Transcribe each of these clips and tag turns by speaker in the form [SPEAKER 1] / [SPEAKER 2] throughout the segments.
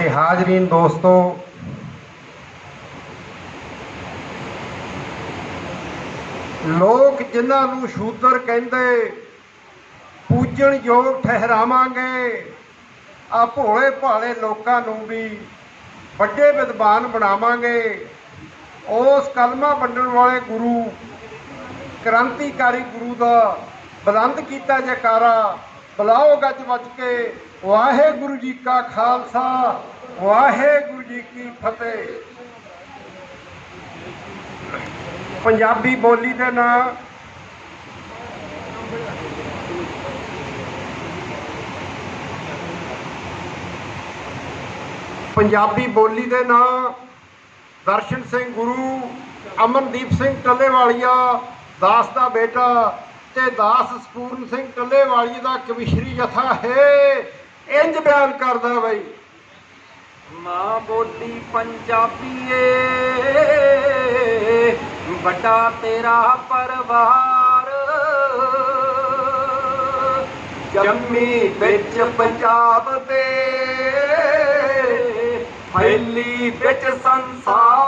[SPEAKER 1] ਤੇ ਹਾਜ਼ਰੀਨ ਦੋਸਤੋ, ਲੋਕ ਜਿਨ੍ਹਾਂ ਨੂੰ ਸ਼ੂਦਰ ਕਹਿੰਦੇ ਪੂਜਣ ਯੋਗ ਠਹਿਰਾਵਾਂਗੇ, ਆ ਭੋਲੇ ਭਾਲੇ ਲੋਕਾਂ ਨੂੰ ਵੀ ਵੱਡੇ ਵਿਦਵਾਨ ਬਣਾਵਾਂਗੇ। ਉਸ ਕਲਮਾ ਵੰਡਣ ਵਾਲੇ ਗੁਰੂ, ਕ੍ਰਾਂਤੀਕਾਰੀ ਗੁਰੂ ਦਾ ਬੁਲੰਦ ਕੀਤਾ ਜੈਕਾਰਾ ਬੁਲਾਓ ਗੱਜ ਵੱਜ ਕੇ, ਵਾਹਿਗੁਰੂ ਜੀ ਕਾ ਖਾਲਸਾ, ਵਾਹਿਗੁਰੂ ਜੀ ਕੀ ਫਤਿਹ। ਪੰਜਾਬੀ ਬੋਲੀ ਦੇ ਨਾਂ ਪੰਜਾਬੀ ਬੋਲੀ ਦੇ ਨਾਂ ਦਰਸ਼ਨ ਸਿੰਘ ਗੁਰੂ, ਅਮਨਦੀਪ ਸਿੰਘ ਟੱਲੇਵਾਲੀਆ, ਦਾਸ ਦਾ ਬੇਟਾ ਤੇ ਦਾਸ ਸਪੂਰਨ ਸਿੰਘ ਟੱਲੇਵਾਲੀ ਦਾ ਕਵਿਸ਼ਰੀ ਜਥਾ ਹੈ। ਇੰਜ ਬਿਆਨ ਕਰਦਾ ਬਈ।
[SPEAKER 2] ਮਾਂ ਬੋਲੀ ਪੰਜਾਬੀ ਏ, ਵੱਡਾ ਤੇਰਾ ਪਰਿਵਾਰ। ਜੰਮੀ ਵਿੱਚ ਪੰਜਾਬ ਦੇ, ਫੈਲੀ ਵਿੱਚ ਸੰਸਾਰ।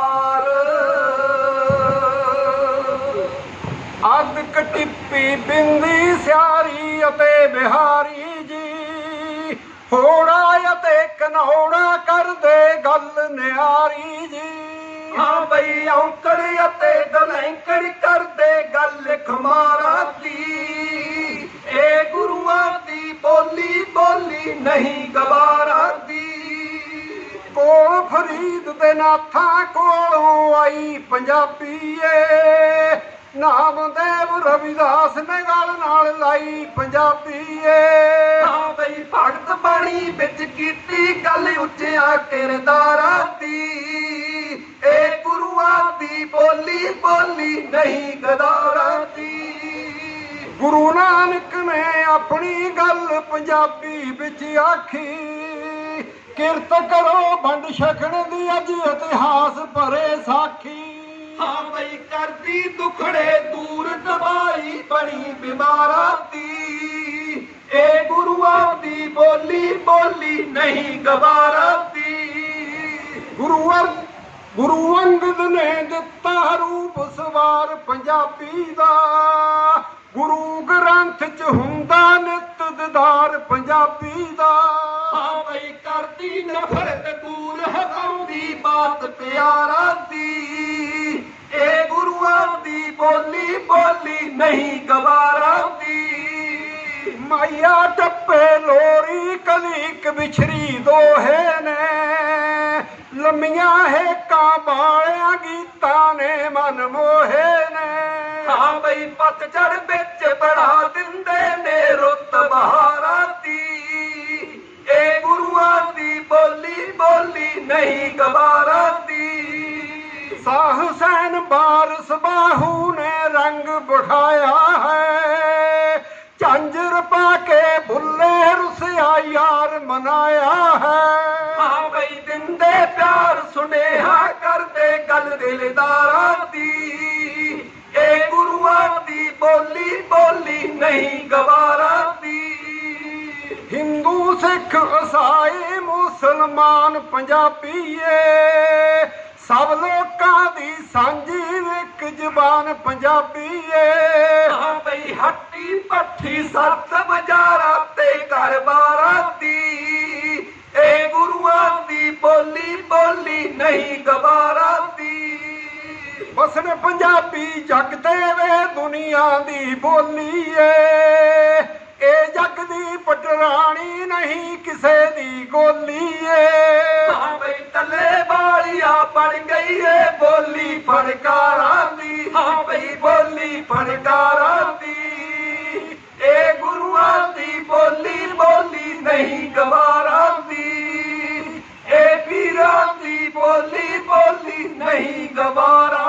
[SPEAKER 1] ਟਿੱਪੀ ਬਿੰਦੀ ਸਿਆਰੀ ਅਤੇ ਬਿਹਾਰੀ ਜੀ। ਹੋੜਾ ਅਤੇ ਕਨੌੜਾ ਕਰਦੇ ਗੱਲ ਨਿਆਰੀ ਜੀ।
[SPEAKER 2] ਹਾਂ ਬਈ ਔਂਕੜ ਅਤੇ ਦਲੈਂਕੜ ਕਰਦੇ ਗੱਲ ਖਮਾਰਾ ਦੀ। ਏ ਗੁਰੂਆਂ ਦੀ ਬੋਲੀ ਬੋਲੀ ਨਹੀਂ ਗਵਾਰਾ ਦੀ।
[SPEAKER 1] ਕੋਲ ਫਰੀਦ ਦੇ ਨਾਥਾਂ ਕੋਲੋਂ ਆਈ ਪੰਜਾਬੀ ਏ। ਨਾਮਦੇਵ ਰਵਿਦਾਸ ਨੇ ਗੱਲ ਨਾਲ ਲਾਈ ਪੰਜਾਬੀ ਏ।
[SPEAKER 2] ਹਾਂ ਬਈ ਭਗਤ ਬਾਣੀ ਵਿੱਚ ਕੀਤੀ ਗੱਲ ਉੱਚਿਆ ਕਿਰਦਾਰਾਂ ਦੀ। ਏ ਗੁਰੂਆਂ ਦੀ ਬੋਲੀ ਬੋਲੀ ਨਹੀਂ ਗਦਾਰਾਂ ਦੀ।
[SPEAKER 1] ਗੁਰੂ ਨਾਨਕ ਨੇ ਆਪਣੀ ਗੱਲ ਪੰਜਾਬੀ ਵਿੱਚ ਆਖੀ। ਕਿਰਤ ਕਰੋ ਵੰਡ ਛਕਣ ਦੀ ਅੱਜ ਇਤਿਹਾਸ ਭਰੇ ਸਾਖੀ।
[SPEAKER 2] ਹਾਂ ਬਈ ਕਰਦੀ ਦੁਖੜੇ ਦੂਰ ਦਵਾਈ ਬਣੀ ਬਿਮਾਰਾਂ ਦੀ। ਏ ਗੁਰੂਆਂ ਦੀ ਬੋਲੀ ਬੋਲੀ ਨਹੀਂ ਗਵਾਰਾਂ ਦੀ।
[SPEAKER 1] ਗੁਰੂ ਗੁਰੂ ਅੰਗਦ ਨੇ ਦਿੱਤਾ ਰੂਪ ਸਵਾਰ ਪੰਜਾਬੀ ਦਾ। ਗੁਰੂ ਗ੍ਰੰਥ ਚ ਹੁੰਦਾ ਨਿਤ ਦਿਦਾਰ ਪੰਜਾਬੀ ਦਾ।
[SPEAKER 2] ਹਾਂ ਬਈ, ਕਰਦੀ ਨਫ਼ਰਤ ਦੂਰ ਹਟਾਉਂਦੀ ਬਾਤ ਪਿਆਰਾਂ ਦੀ। ਏ ਗੁਰੂਆਂ ਬੋਲੀ ਬੋਲੀ ਨਹੀਂ ਗਵਾਰਾਂ ਦੀ
[SPEAKER 1] ਮਾਇਆ ਟੱਪੇ ਲੋਰੀ, ਕਲੀਕ ਵਿਛਰੀ ਦੋਹੇ ਨੇ। ਲੰਮੀਆਂ ਹੈ ਕਾਂ ਬਾਲਿਆਂ ਗੀਤਾਂ ਨੇ ਮਨ ਮੋਹੇ ਨੇ।
[SPEAKER 2] ਹਾਂ ਬਈ ਪਤਝੜ ਵਿੱਚ ਬੜਾ ਦਿੰਦੇ ਨੇ ਰੁੱਤ ਬਹਾਰਾਂ ਦੀ ਏ ਗੁਰੂਆਂ ਦੀ ਬੋਲੀ ਬੋਲੀ ਨਹੀਂ ਗਵਾਰਾਂ
[SPEAKER 1] ਬਾਰਸ ਬਾਹੂ ਨੇ ਰੰਗ ਬਿਠਾਇਆ ਹੈ। ਝਾਂਜਰ ਪਾ ਕੇ ਭੁੱਲੇ ਰੁਸਿਆ ਯਾਰ ਮਨਾਇਆ ਹੈ।
[SPEAKER 2] ਹਾਂ ਬਈ ਦਿੰਦੇ ਪਿਆਰ ਸੁਨੇਹਾ ਕਰਦੇ ਗੱਲ ਦਿਲਦਾਰਾਂ ਦੀ। ਏ ਗੁਰੂਆਂ ਦੀ ਬੋਲੀ ਬੋਲੀ ਨਹੀਂ ਗਵਾਰਾਂ ਦੀ।
[SPEAKER 1] ਹਿੰਦੂ ਸਿੱਖ ਈਸਾਈ ਮੁਸਲਮਾਨ ਪੰਜਾਬੀ ਏ ਸਭ ਲੋਕਾਂ ਦੀ ਸਾਂਝੀ ਇੱਕ ਜ਼ਬਾਨ ਪੰਜਾਬੀ ਏ।
[SPEAKER 2] ਹਾਂ ਬਈ ਹੱਟੀ ਪੱਠੀ ਸੱਤ ਬਜ਼ਾਰਾਂ ਤੇ ਘਰ-ਬਾਰਾਂ ਦੀ। ਏ ਗੁਰੂਆਂ ਦੀ ਬੋਲੀ ਬੋਲੀ ਨਹੀਂ ਗਵਾਰਾਂ ਦੀ।
[SPEAKER 1] ਬਸਣ ਪੰਜਾਬੀ ਜਗ ਤੇ ਵੇ ਦੁਨੀਆ ਦੀ ਬੋਲੀ ਏ। ਇਹ ਜਗ ਦੀ ਪਟਰਾਣੀ ਨਹੀਂ ਕਿਸੇ ਦੀ ਗੋਲੀ ਏ।
[SPEAKER 2] ਪਈ ਬੋਲੀ ਫਣਕਾਰਾਂ ਦੀ। ਏ ਗੁਰੂਆਂ ਦੀ ਬੋਲੀ ਬੋਲੀ ਨਹੀਂ ਗਵਾਰਾਂ ਦੀ। ਏ ਪੀਰਾਂ ਦੀ ਬੋਲੀ ਬੋਲੀ ਨਹੀਂ ਗਵਾਰਾਂ